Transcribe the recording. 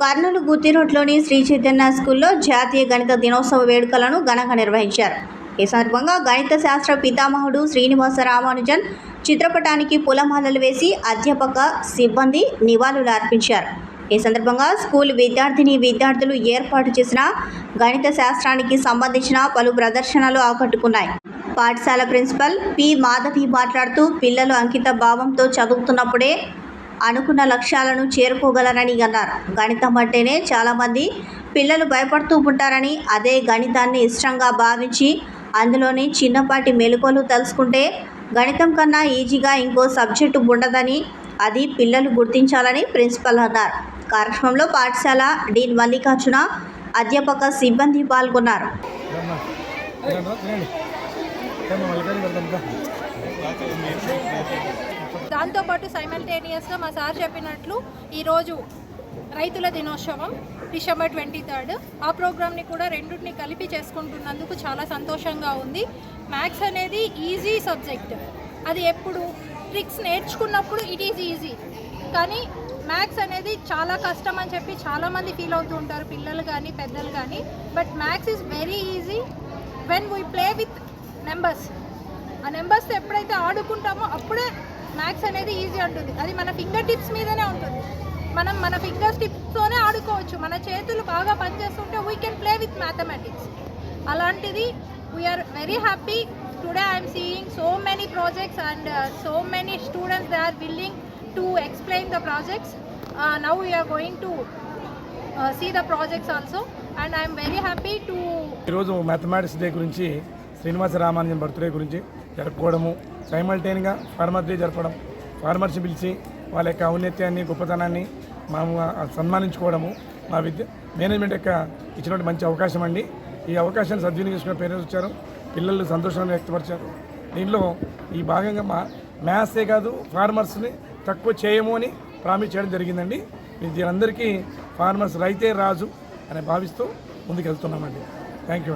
కర్నూలు గుత్తిరోడ్లోని శ్రీ చైతన్య స్కూల్లో జాతీయ గణిత దినోత్సవ వేడుకలను ఘనంగా నిర్వహించారు. ఈ సందర్భంగా గణిత శాస్త్ర పితామహుడు శ్రీనివాస రామానుజన్ చిత్రపటానికి పూలమాలలు వేసి అధ్యాపక సిబ్బంది నివాళులు అర్పించారు. ఈ సందర్భంగా స్కూల్ విద్యార్థిని విద్యార్థులు ఏర్పాటు చేసిన గణిత శాస్త్రానికి సంబంధించిన పలు ప్రదర్శనలు ఆకట్టుకున్నాయి. పాఠశాల ప్రిన్సిపల్ పి మాధవి మాట్లాడుతూ పిల్లలు అంకిత భావంతో చదువుతున్నప్పుడే అనుకున్న లక్ష్యాలను చేరుకోగలరని అన్నారు. గణితం అంటేనే చాలామంది పిల్లలు భయపడుతూ ఉంటారని అదే గణితాన్ని ఇష్టంగా భావించి అందులోని చిన్నపాటి మెలకువలు తెలుసుకుంటే గణితం కన్నా ఈజీగా ఇంకో సబ్జెక్టు ఉండదని అది పిల్లలు గుర్తించాలని ప్రిన్సిపల్ అన్నారు. కార్యక్రమంలో పాఠశాల డీన్ మల్లికార్జున అధ్యాపక సిబ్బంది పాల్గొన్నారు. దాంతోపాటు సైమల్టేనియస్గా మా సార్ చెప్పినట్లు ఈరోజు రైతుల దినోత్సవం డిసెంబర్ ట్వంటీ థర్డ్. ఆ ప్రోగ్రామ్ని కూడా రెండింటిని కలిపి చేసుకుంటున్నందుకు చాలా సంతోషంగా ఉంది. మ్యాథ్స్ అనేది ఈజీ సబ్జెక్ట్. అది ఎప్పుడు ట్రిక్స్ నేర్చుకున్నప్పుడు ఇట్ ఈజ్ ఈజీ. కానీ మ్యాథ్స్ అనేది చాలా కష్టం అని చెప్పి చాలామంది ఫీల్ అవుతూ ఉంటారు పిల్లలు కానీ పెద్దలు కానీ. But maths is very easy. When we play with numbers ఆ నెంబర్స్ ఎప్పుడైతే ఆడుకుంటామో అప్పుడే మ్యాథ్స్ అనేది ఈజీ ఉంటుంది అది మన ఫింగర్ టిప్స్ మీదనే ఉంటుంది. మనం మన ఫింగర్ టిప్స్తోనే ఆడుకోవచ్చు. మన చేతులు బాగా పనిచేస్తుంటే we can play with mathematics అలాంటిది we are very happy today I'm seeing so many projects and so many students they are willing to explain the projects now we are going to see the projects also and I'm very happy to ఈరోజు mathematics day గురించి Srinivasa Ramanujan birthday గురించి జరుపుకోవడము సైమల్టైన్గా farmer day జరపడం farmers పిలిచి వాళ్ళ యొక్క ఔన్నత్యాన్ని గొప్పతనాన్ని మేము సన్మానించుకోవడము మా విద్య మేనేజ్మెంట్ యొక్క ఇచ్చినటువంటి మంచి అవకాశం అండి. ఈ అవకాశాన్ని సద్వినియోగం చేసుకున్న పేరెంట్స్ వచ్చారు పిల్లలు సంతోషాన్ని వ్యక్తపరిచారు. దీనిలో ఈ భాగంగా మా మ్యాథ్సే కాదు ఫార్మర్స్ని తక్కువ చేయము అని ప్రామిస్ చేయడం జరిగిందండి. దీనందరికీ ఫార్మర్స్ రైతే రాజు అని భావిస్తూ ముందుకు వెళ్తున్నామండి థ్యాంక్ యూ